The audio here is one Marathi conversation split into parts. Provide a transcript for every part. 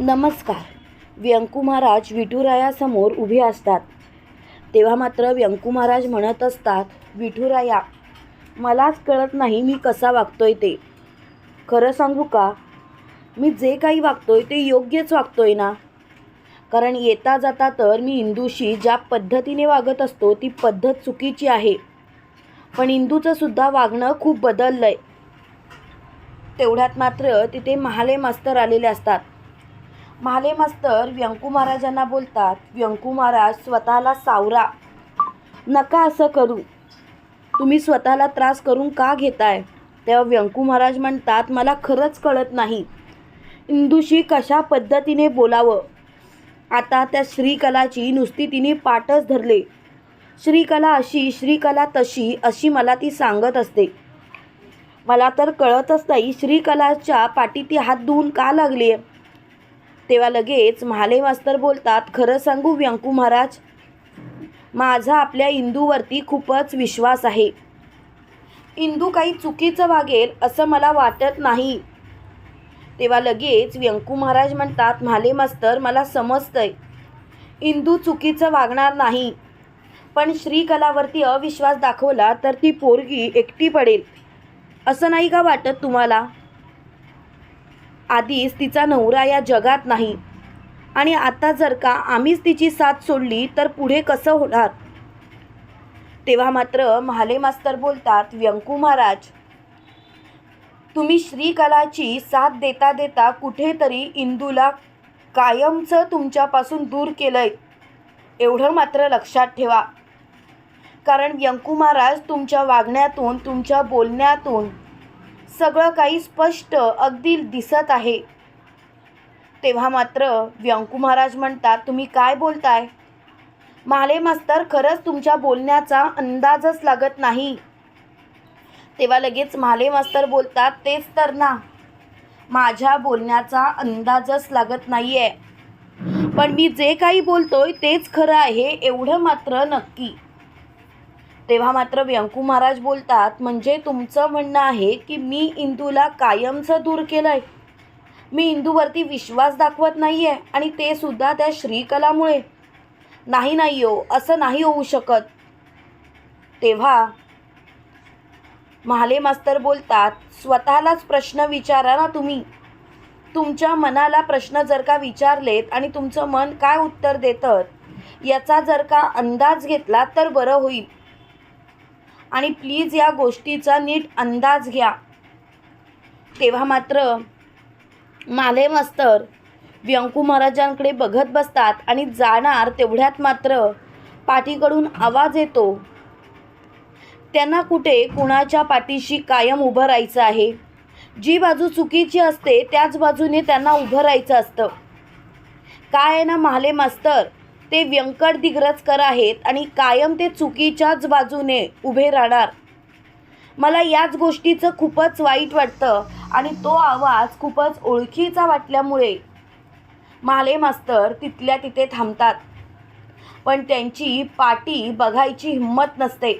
नमस्कार. व्यंकू महाराज विठुरायासमोर उभे असतात. तेव्हा मात्र व्यंकू महाराज म्हणत असतात विठुराया मलाच कळत नाही मी कसा वागतोय ते. खरं सांगू का? मी जे काही वागतोय ते योग्यच वागतोय ना? कारण येता जाता तर मी इंदूशी ज्या पद्धतीने वागत असतो ती पद्धत चुकीची आहे. पण इंदूचं सुद्धा वागणं खूप बदललं आहे तेवढ्यात मात्र तिथे महाले मास्तर आलेले असतात. महाले मास्तर व्यंकू महाराजांना बोलतात व्यंकू महाराज स्वतःला सावरा. नका असं करू. तुम्ही स्वतःला त्रास करून का घेताय? तेव्हा व्यंकू महाराज म्हणतात मला खरंच कळत नाही. इंदूशी कशा पद्धतीने बोलावं? आता त्या श्रीकलाची नुसती तिने पाठच धरले. श्रीकला अशी श्रीकला तशी अशी मला ती सांगत असते. मला तर कळतच नाही श्रीकलाच्या पाठी ती हात धुवून का लागली तेव्हा लगेच महाले मास्तर बोलतात खरं सांगू व्यंकू महाराज माझा आपल्या इंदूवरती खूपच विश्वास आहे. इंदू काही चुकीचं वागेल असं मला वाटत नाही. तेव्हा लगेच व्यंकू महाराज म्हणतात म्हाले मास्तर मला समजतंय. इंदू चुकीचं वागणार नाही. पण श्रीकलावरती अविश्वास दाखवला तर ती पोरगी एकटी पडेल. असं नाही का वाटत तुम्हाला? आधीच तिचा नवरा या जगात नाही. आणि आता जर का आम्हीच तिची साथ सोडली तर पुढे कसं होणार? तेव्हा मात्र महाले मास्तर बोलतात व्यंकू महाराज तुम्ही श्रीकलाची साथ देता देता कुठेतरी इंदूला कायमचं तुमच्यापासून दूर केलंय. एवढं मात्र लक्षात ठेवा. कारण व्यंकू महाराज तुमच्या वागण्यातून तुमच्या बोलण्यातून सगळं काही स्पष्ट अगदी दिसत आहे. तेव्हा मात्र व्यंकू महाराज म्हणतात तुम्ही काय बोलताय? माले मास्तर खरंच तुमच्या बोलण्याचा अंदाजच लागत नाही. तेव्हा लगेच माले मास्तर बोलतात तेच तर ना माझ्या बोलण्याचा अंदाजच लागत नाही आहे पण मी जे काही बोलतोय तेच खरं आहे एवढं मात्र नक्की. तेव्हा मात्र व्यंकू महाराज बोलतात म्हणजे तुमचं म्हणणं आहे की मी इंदूला कायमचं दूर केलं आहे मी इंदूवरती विश्वास दाखवत नाही आहे आणि ते सुद्धा त्या श्रीकलामुळे. नाही नाही हो असं नाही होऊ शकत. तेव्हा महाले मास्तर बोलतात स्वतःलाच प्रश्न विचारा ना तुम्ही. तुमच्या मनाला प्रश्न जर का विचारलेत आणि तुमचं मन काय उत्तर देतं? याचा जर का अंदाज घेतला तर बरं होईल. आणि प्लीज या गोष्टीचा नीट अंदाज घ्या. तेव्हा मात्र माले मास्तर व्यंकू महाराजांकडे बघत बसतात आणि जाणार तेवढ्यात मात्र पाठीकडून आवाज येतो. त्यांना कुठे कुणाच्या पाठीशी कायम उभं राहायचं आहे? जी बाजू चुकीची असते त्याच बाजूने त्यांना उभं राहायचं असतं. काय आहे ना महाले मास्तर? ते व्यंकट दिग्रजकर आहेत आणि कायम ते चुकीच्याच बाजूने उभे राहणार. मला याच गोष्टीचं खूपच वाईट वाटतं आणि तो आवाज खूपच ओळखीचा वाटल्यामुळे माले मास्तर तिथल्या तिथे थांबतात. पण त्यांची पाटी बघायची हिंमत नसते.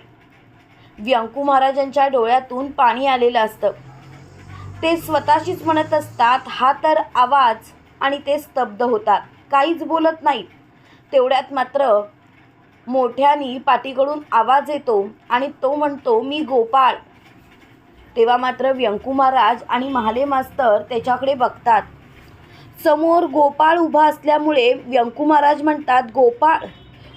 व्यंकू महाराजांच्या डोळ्यातून पाणी आलेलं असतं. ते स्वतःशीच म्हणत असतात हा तर आवाज आणि ते स्तब्ध होतात. काहीच बोलत नाहीत. तेवढ्यात मात्र मोठ्यानी पाठीकडून आवाज येतो आणि तो म्हणतो मी गोपाळ. तेव्हा मात्र व्यंकू महाराज आणि महाले मास्तर त्याच्याकडे बघतात. समोर गोपाळ उभा असल्यामुळे व्यंकू महाराज म्हणतात गोपाळ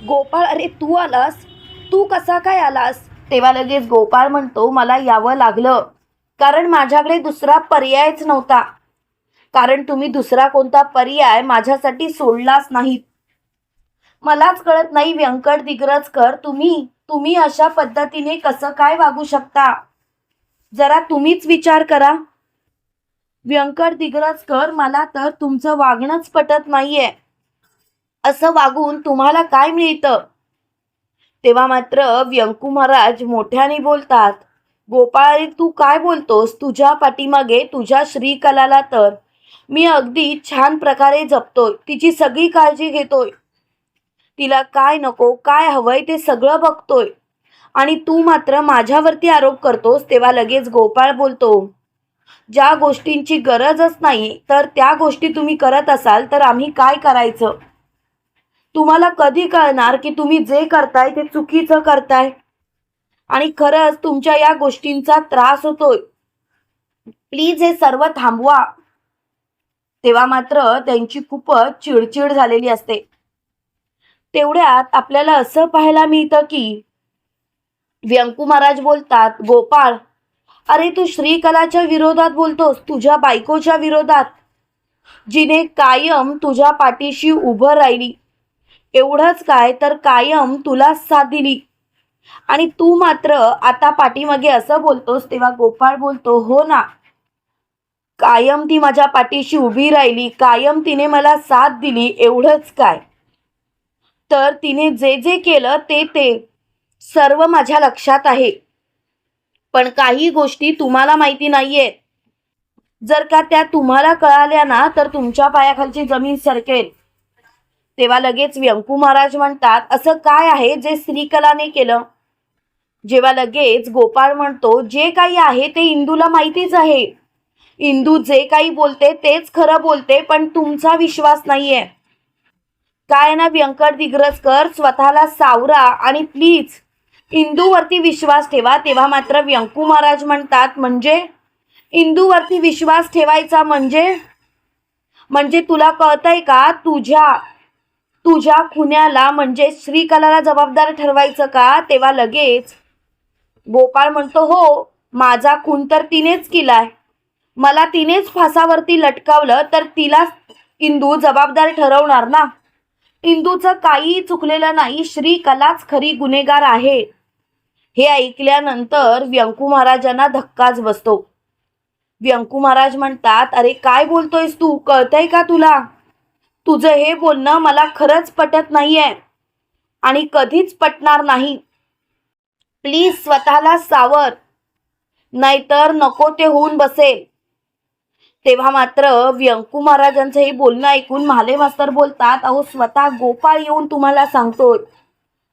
गोपाळ अरे तू आलास? तू कसा काय आलास? तेव्हा लगेच गोपाळ म्हणतो मला यावं लागलं. कारण माझ्याकडे दुसरा पर्यायच नव्हता. कारण तुम्ही दुसरा कोणता पर्याय माझ्यासाठी सोडलाच नाहीत. मलाच कळत नाही व्यंकट दिग्रजकर तुम्ही तुम्ही अशा पद्धतीने कसं काय वागू शकता? जरा तुम्हीच विचार करा. व्यंकट दिग्रजकर मला तर तुमचं वागणंच पटत नाहीये. असं वागून तुम्हाला काय मिळतं? तेव्हा मात्र व्यंकू महाराज मोठ्याने बोलतात गोपाळ तू काय बोलतोस? तुझ्या पाठीमागे तुझ्या श्रीकलाला तर. मी अगदी छान प्रकारे जपतोय. तिची सगळी काळजी घेतोय. तिला काय नको काय हवंय ते सगळं बघतोय. आणि तू मात्र माझ्यावरती आरोप करतोस तेव्हा लगेच गोपाळ बोलतो ज्या गोष्टींची गरजच नाही तर त्या गोष्टी तुम्ही करत असाल तर आम्ही काय करायचं? तुम्हाला कधी कळणार की तुम्ही जे करताय ते चुकीचं करताय? आणि खरंच तुमच्या या गोष्टींचा त्रास होतोय. प्लीज हे सर्व थांबवा. तेव्हा मात्र त्यांची खूपच चिडचिड झालेली असते. तेवढ्यात आपल्याला असं पाहायला मिळतं की व्यंकू महाराज बोलतात गोपाळ अरे तू श्रीकलाच्या विरोधात बोलतोस तुझ्या बायकोच्या विरोधात. जिने कायम तुझ्या पाठीशी उभं राहिली. एवढंच काय तर कायम तुला साथ दिली. आणि तू मात्र आता पाठीमागे असं बोलतोस तेव्हा गोपाळ बोलतो हो ना. कायम ती माझ्या पाठीशी उभी राहिली कायम तिने मला साथ दिली एवढंच काय. तर तिने जे जे केलं ते ते सर्व माझ्या लक्षात आहे. पण काही गोष्टी तुम्हाला माहिती नाहीयेत जर का त्या तुम्हाला कळाल्या ना तर तुमच्या पायाखालची जमीन सरकेल. तेव्हा लगेच व्यंकू महाराज म्हणतात असं काय आहे जे श्रीकलाने केलं? जेव्हा लगेच गोपाळ म्हणतो जे काही आहे ते इंदूला माहितीच आहे. इंदू जे काही बोलते तेच खरं बोलते पण तुमचा विश्वास नाहीये. काय ना व्यंकट दिग्रजकर स्वतःला सावरा आणि प्लीज इंदूवरती विश्वास ठेवा तेव्हा मात्र व्यंकू महाराज म्हणतात म्हणजे? इंदूवरती विश्वास ठेवायचा म्हणजे? म्हणजे तुला कळतंय का? तुझ्या तुझ्या खुन्याला म्हणजे श्रीकलाला जबाबदार ठरवायचं का? तेव्हा लगेच गोपाळ म्हणतो हो माझा खून तर तिनेच केलाय. मला तिनेच फासावरती लटकावलं तर तिला इंदू जबाबदार ठरवणार ना? इंदूचं काही चुकलेलं नाही श्री कलाच खरी गुन्हेगार आहे. हे ऐकल्यानंतर व्यंकू महाराजांना धक्काच बसतो. व्यंकू महाराज म्हणतात अरे काय बोलतोयस तू? कळतंय का तुला? तुझं हे बोलणं मला खरंच पटत नाहीये आणि कधीच पटणार नाही. प्लीज स्वतःला सावर. नाहीतर नको ते होऊन बसेल. तेव्हा मात्र व्यंकू महाराजांचं हे बोलणं ऐकून म्हाले मास्तर बोलतात अहो स्वतः गोपाळ येऊन तुम्हाला सांगतोय.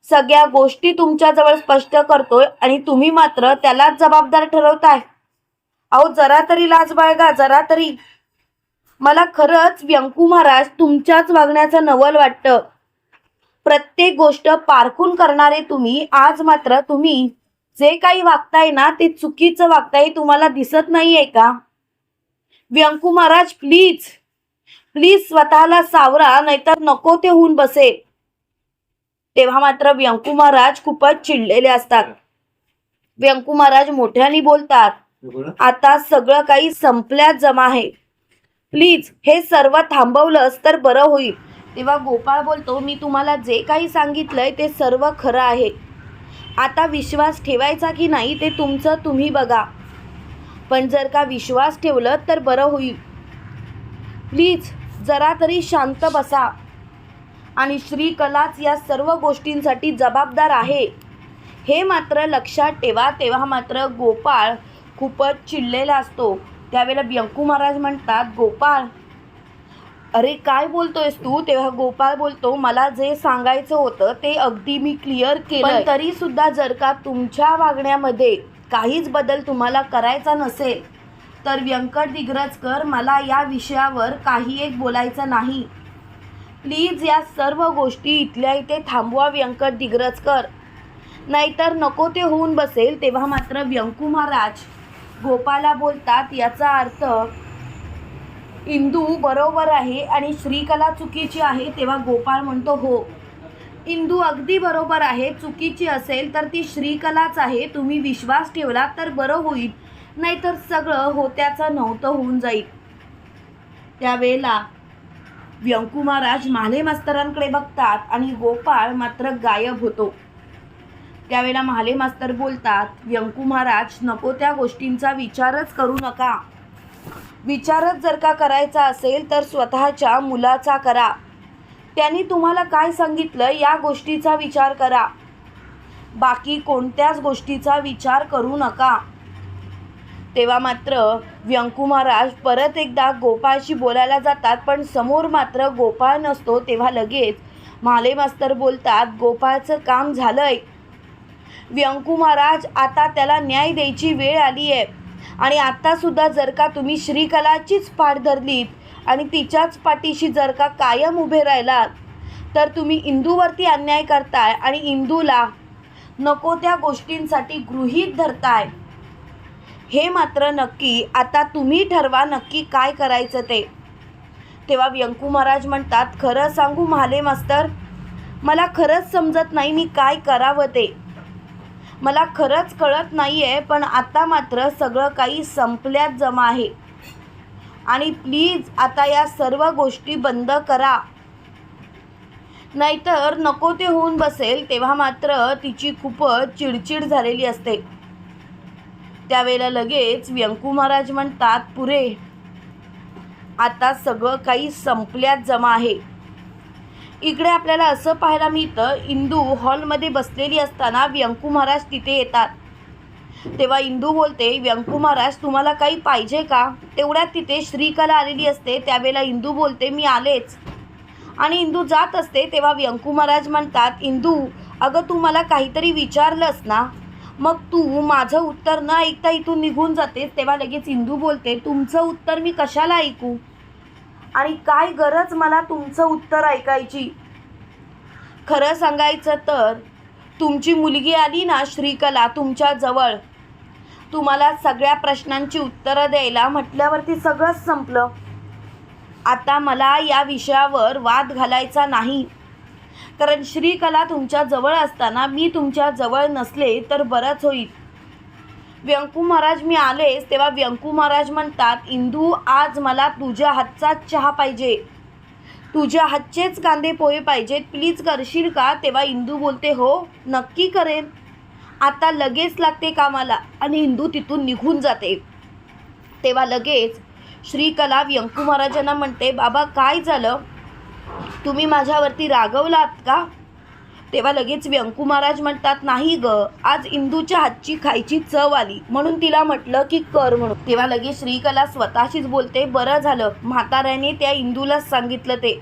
सगळ्या गोष्टी तुमच्याजवळ स्पष्ट करतोय आणि तुम्ही मात्र त्यालाच जबाबदार ठरवताय. अहो जरा तरी लाज बाळगा जरा तरी. मला खरंच व्यंकू महाराज तुमच्याच वागण्याचं नवल वाटतं. प्रत्येक गोष्ट पारखून करणारे तुम्ही आज मात्र तुम्ही जे काही वागताय ना ते चुकीचं वागताय तुम्हाला दिसत नाहीये का? व्यंकू महाराज प्लीज प्लीज स्वतःला सावरा नाहीतर नको ते होऊन बसेल तेव्हा मात्र व्यंकू महाराज खूपच चिडलेले असतात. व्यंकू महाराज मोठ्याने बोलतात आता सगळं काही संपल्यात जमा आहे. प्लीज हे सर्व थांबवलंच तर बरं होईल. तेव्हा गोपाळ बोलतो मी तुम्हाला जे काही सांगितलंय ते सर्व खरं आहे. आता विश्वास ठेवायचा की नाही ते तुमचं तुम्ही बघा. पण जर का विश्वास ठेवलं तर बरं होईल. प्लीज जरा तरी शांत बसा. आणि श्रीकलाच या सर्व गोष्टींसाठी जबाबदार आहे. हे मात्र लक्षात ठेवा तेव्हा मात्र गोपाळ खूपच चिडलेला असतो. त्यावेळेला व्यंकू महाराज म्हणतात गोपाळ अरे काय बोलतोयस तू? तेव्हा गोपाळ बोलतो मला जे सांगायचं होतं ते अगदी मी क्लिअर केलं तरी सुद्धा जर का तुमच्या वागण्यामध्ये काहीच बदल तुम्हाला करायचा नसेल तर व्यंकट दिग्रजकर मला या विषयावर काही एक बोलायचं नाही. प्लीज या सर्व गोष्टी इथल्या इथे थांबवा व्यंकट दिग्रजकर. नाहीतर नको ते होऊन बसेल तेव्हा मात्र व्यंकू महाराज गोपाला बोलतात याचा अर्थ इंदू बरोबर आहे आणि श्रीकला चुकीची आहे तेव्हा गोपाळ म्हणतो हो. इंदू अगदी बरोबर आहे चुकीची असेल तर ती श्रीकलाच आहे तुम्ही विश्वास ठेवला तर बरं होईल नाहीतर सगळं होत्याचं नव्हतं होऊन जाईल. त्यावेळेला व्यंकू महाराज माले मास्तरांकडे बघतात आणि गोपाळ मात्र गायब होतो. त्यावेळेला म्हाले मास्तर बोलतात व्यंकू महाराज नको त्या गोष्टींचा विचारच करू नका. विचारच जर का करायचा असेल तर स्वतःच्या मुलाचा करा. त्यांनी तुम्हाला काय सांगितलं या गोष्टीचा विचार करा. बाकी कोणत्याच गोष्टीचा विचार करू नका. तेव्हा मात्र व्यंकू महाराज परत एकदा गोपाळशी बोलायला जातात पण समोर मात्र गोपाळ नसतो तेव्हा लगेच माले मास्तर बोलतात गोपाळचं काम झालंय. व्यंकू महाराज आता त्याला न्याय द्यायची वेळ आली आहे आणि आत्तासुद्धा जर का तुम्ही श्रीकलाचीच पाठ धरलीत आणि तिच्याच पाठीशी जर का कायम उभे राहिलात तर तुम्ही इंदूवरती अन्याय करताय आणि इंदूला नको त्या गोष्टींसाठी गृहीत धरताय. हे मात्र नक्की आता तुम्ही ठरवा नक्की काय करायचं ते. तेव्हा व्यंकू महाराज म्हणतात खरं सांगू म्हाले मास्तर मला खरंच समजत नाही मी काय करावं ते. मला खरंच कळत नाही आहे पण आता मात्र सगळं काही संपल्यात जमा आहे. आणि प्लीज आता या सर्व गोष्टी बंद करा. नाहीतर नको ते होऊन बसेल तेव्हा मात्र तिची खूपच चिडचिड झालेली असते. त्यावेळेला लगेच व्यंकू महाराज म्हणतात पुरे आता सगळं काही संपल्यात जमा आहे. इकडे आपल्याला असं पाहायला मिळतं इंदू हॉलमध्ये बसलेली असताना व्यंकू महाराज तिथे येतात. तेव्हा इंदू बोलते व्यंकू महाराज तुम्हाला काही पाहिजे का? तेवढ्यात तिथे श्रीकला आलेली असते. त्यावेळेला इंदू बोलते मी आलेच. आणि इंदू जात असते. तेव्हा व्यंकू महाराज म्हणतात इंदू अगं तू मला काहीतरी विचारलंस ना? मग तू माझं उत्तर न ऐकता इथून निघून जातेस. तेव्हा लगेच इंदू बोलते तुमचं उत्तर मी कशाला ऐकू? आणि काय गरज मला तुमचं उत्तर ऐकायची? खरं सांगायचं तर तुमची मुलगी आली ना श्रीकला तुमच्या जवळ तुम्हाला सगळ्या प्रश्नांची उत्तरं द्यायला म्हटल्यावरती सगळंच संपलं. आता मला या विषयावर वाद घालायचा नाही. कारण श्रीकला तुमच्या जवळ असताना मी तुमच्या जवळ नसले तर बरंच होईल. व्यंकू महाराज मी आलेच तेव्हा व्यंकू महाराज म्हणतात इंदू आज मला तुझ्या हातचा चहा पाहिजे. तुझ्या हातचेच कांदे पोहे पाहिजेत. प्लीज करशील का? तेव्हा इंदू बोलते हो नक्की करेन. आता लगेच लागते कामाला आणि इंदू तिथून निघून जाते. तेव्हा लगेच श्रीकला व्यंकू महाराजांना म्हणते बाबा काय झालं? तुम्ही माझ्यावरती रागवलात का? तेव्हा लगेच व्यंकू महाराज म्हणतात नाही ग आज इंदूच्या हातची खायची चव आली. म्हणून तिला म्हटलं की कर म्हणून. तेव्हा लगेच श्रीकला स्वतःशीच बोलते बरं झालं म्हाताऱ्याने त्या इंदूलाच सांगितलं ते.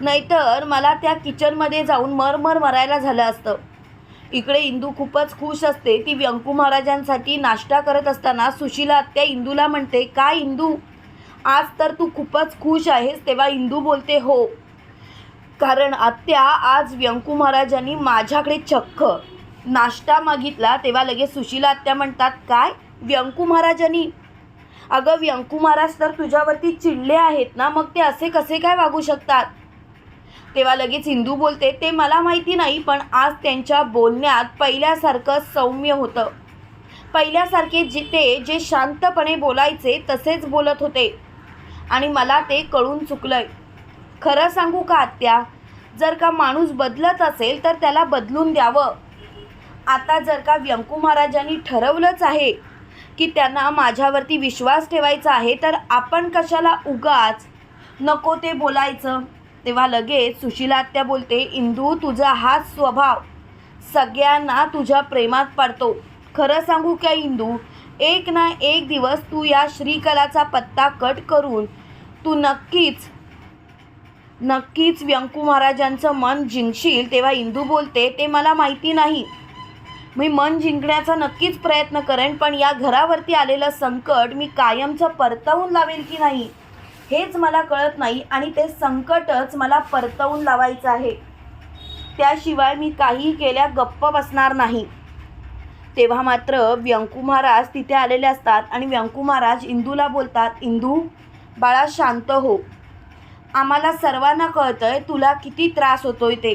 नाहीतर मला त्या किचनमध्ये जाऊन मरमर मरायला झालं असतं. इकडे इंदू खूपच खुश असते. ती व्यंकू महाराजांसाठी नाश्ता करत असताना सुशीला आत्या इंदूला म्हणते काय इंदू? आज तर तू खूपच खुश आहेस तेव्हा इंदू बोलते हो. कारण आत्या आज व्यंकू महाराजांनी माझ्याकडे चक्क नाश्ता मागितला. तेव्हा लगेच सुशीला आत्या म्हणतात काय? व्यंकू महाराजांनी? अगं व्यंकू महाराज तर तुझ्यावरती चिडले आहेत ना मग ते असे कसे काय वागू शकतात? तेव्हा लगेच हिंदू बोलते ते मला माहिती नाही पण आज त्यांच्या बोलण्यात पहिल्यासारखं सौम्य होतं. पहिल्यासारखे जे ते जे शांतपणे बोलायचे तसेच बोलत होते. आणि मला ते कळून चुकलंय. खरं सांगू का आत्या? जर का माणूस बदलत असेल तर त्याला बदलून द्यावं. आता जर का व्यंकू महाराजांनी ठरवलंच आहे की त्यांना माझ्यावरती विश्वास ठेवायचा आहे तर आपण कशाला उगाच नको ते बोलायचं? तेव्हा लगेच सुशीला आत्या बोलते इंदू तुझा हाच स्वभाव. सगळ्यांना तुझ्या प्रेमात पाडतो. खरं सांगू का इंदू? एक ना एक दिवस तू या श्रीकलाचा पत्ता कट करून तू नक्कीच नक्कीच व्यंकू महाराजांचं मन जिंकशील. तेव्हा इंदू बोलते ते मला माहिती नाही. मी मन जिंकण्याचा नक्कीच प्रयत्न करेन पण या घरावरती आलेलं संकट मी कायमचं परतवून लावेल की नाही? हेच मला कळत नाही आणि ते संकटच मला परतवून लावायचं आहे. त्याशिवाय मी काही केल्या गप्प बसणार नाही. तेव्हा मात्र व्यंकू महाराज तिथे आलेले असतात आणि व्यंकू महाराज इंदूला बोलतात इंदू बाळा शांत हो. आम्हाला सर्वांना कळतंय तुला किती त्रास होतोय ते.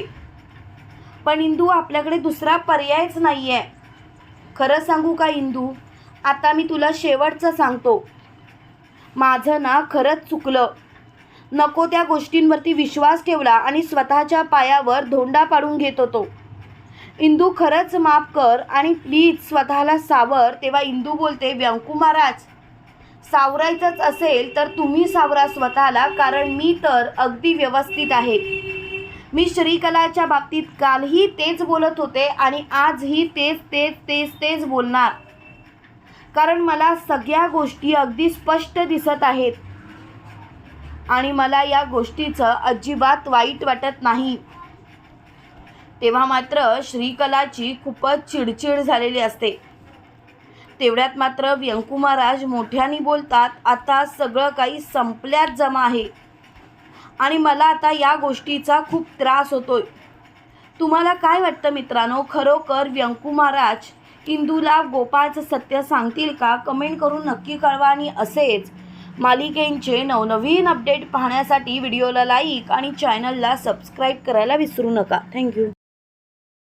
पण इंदू आपल्याकडे दुसरा पर्यायच नाही आहे खरं सांगू का इंदू? आता मी तुला शेवटचं सांगतो. माझं ना खरंच चुकलं. नको त्या गोष्टींवरती विश्वास ठेवला आणि स्वतःच्या पायावर धोंडा पाडून घेत होतो. इंदू खरंच माफ कर आणि प्लीज स्वतःला सावर तेव्हा इंदू बोलते व्यंकू महाराज सावरायचंच असेल तर तुम्ही सावरा स्वतःला कारण मी तर अगदी व्यवस्थित आहे. मी श्रीकलाच्या बाबतीत कालही तेच बोलत होते आणि आजही तेच तेच तेच तेच बोलणार. कारण मला सगळ्या गोष्टी अगदी स्पष्ट दिसत आहेत. आणि मला या गोष्टीचं अजिबात वाईट वाटत नाही. तेव्हा मात्र श्रीकलाची खूपच चिडचिड झालेली असते. तेवढ्यात मात्र व्यंकू महाराज मोठ्याने बोलतात आता सगळं काही संपल्यात जमा आहे. आणि मला आता या गोष्टीचा खूप त्रास होतोय. तुम्हाला काय वाटतं मित्रांनो? खरोखर व्यंकू महाराज इंदूला गोपाळचं सत्य सांगतील का? कमेंट करून नक्की कळवा आणि असेच मालिकेंचे नवनवीन अपडेट पाहण्यासाठी व्हिडिओला लाईक आणि चॅनलला सबस्क्राईब करायला विसरू नका. थँक्यू.